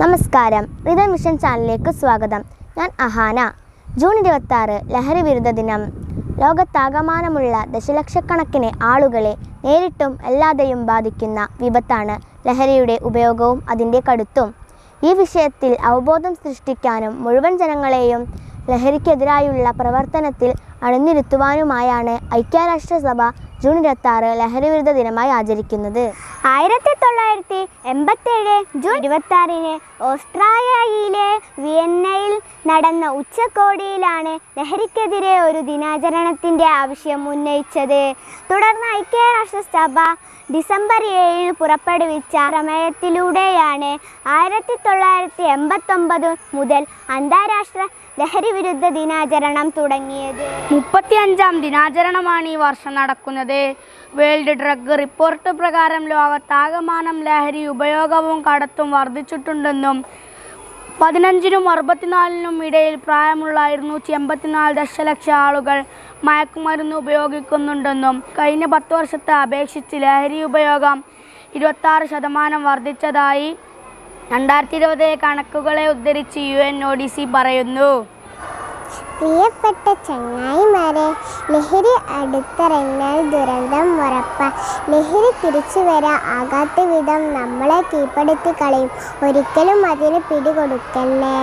നമസ്കാരം. റിത മിഷൻ ചാനലിലേക്ക് സ്വാഗതം. ഞാൻ അഹാന. ജൂൺ ഇരുപത്തി ലഹരി വിരുദ്ധ ദിനം. ലോകത്താകമാനമുള്ള ദശലക്ഷക്കണക്കിന് ആളുകളെ നേരിട്ടും അല്ലാതെയും ബാധിക്കുന്ന വിപത്താണ് ലഹരിയുടെ ഉപയോഗവും അതിന്റെ കടുത്തും. ഈ വിഷയത്തിൽ അവബോധം സൃഷ്ടിക്കാനും മുഴുവൻ ജനങ്ങളെയും ലഹരിക്കെതിരായുള്ള പ്രവർത്തനത്തിൽ അണിനിരുത്തുവാനുമായാണ് ഐക്യരാഷ്ട്രസഭ ജൂൺ ഇരുപത്തി ലഹരി വിരുദ്ധ ദിനമായി ആചരിക്കുന്നത്. ആയിരത്തി തൊള്ളായിരത്തി എൺപത്തേഴ് ജൂൺ ഇരുപത്തി ആറിന് ഓസ്ട്രേലിയയിലെ വിയന്നയിൽ നടന്ന ഉച്ചകോടിയിലാണ് ലഹരിക്കെതിരെ ഒരു ദിനാചരണത്തിന്റെ ആവശ്യം ഉന്നയിച്ചത്. തുടർന്ന് ഐക്യരാഷ്ട്രസഭ ഡിസംബർ ഏഴിന് പുറപ്പെടുവിച്ച പ്രമേയത്തിലൂടെയാണ് ആയിരത്തി തൊള്ളായിരത്തി എൺപത്തൊമ്പത് മുതൽ അന്താരാഷ്ട്ര ലഹരി വിരുദ്ധ ദിനാചരണം തുടങ്ങിയത്. മുപ്പത്തിയഞ്ചാം ദിനാചരണമാണ് ഈ വർഷം നടക്കുന്നത്. വേൾഡ് ഡ്രഗ് റിപ്പോർട്ട് പ്രകാരം ലോകത്താകമാനം ലഹരി ഉപയോഗവും കടത്തും വർദ്ധിച്ചിട്ടുണ്ടെന്നും പതിനഞ്ചിനും അറുപത്തിനാലിനും ഇടയിൽ പ്രായമുള്ള ഇരുന്നൂറ്റി എൺപത്തിനാല് ദശലക്ഷം ആളുകൾ മയക്കുമരുന്ന് ഉപയോഗിക്കുന്നുണ്ടെന്നും കഴിഞ്ഞ പത്ത് വർഷത്തെ അപേക്ഷിച്ച് ലഹരി ഉപയോഗം ഇരുപത്താറ് ശതമാനം വർദ്ധിച്ചതായി രണ്ടായിരത്തി ഇരുപത് കണക്കുകളെ ഉദ്ധരിച്ച് U N O D C പറയുന്നു. പ്രിയപ്പെട്ട ചങ്ങായിമാരെ ലഹരി അടുത്തിറങ്ങിയാൽ ദുരന്തം ഉറപ്പ. ലഹരി തിരിച്ചു വരാൻ ആകാത്ത വിധം നമ്മളെ കീഴ്പ്പെടുത്തി കളയും. ഒരിക്കലും അതിന് പിടികൊടുക്കല്ലേ?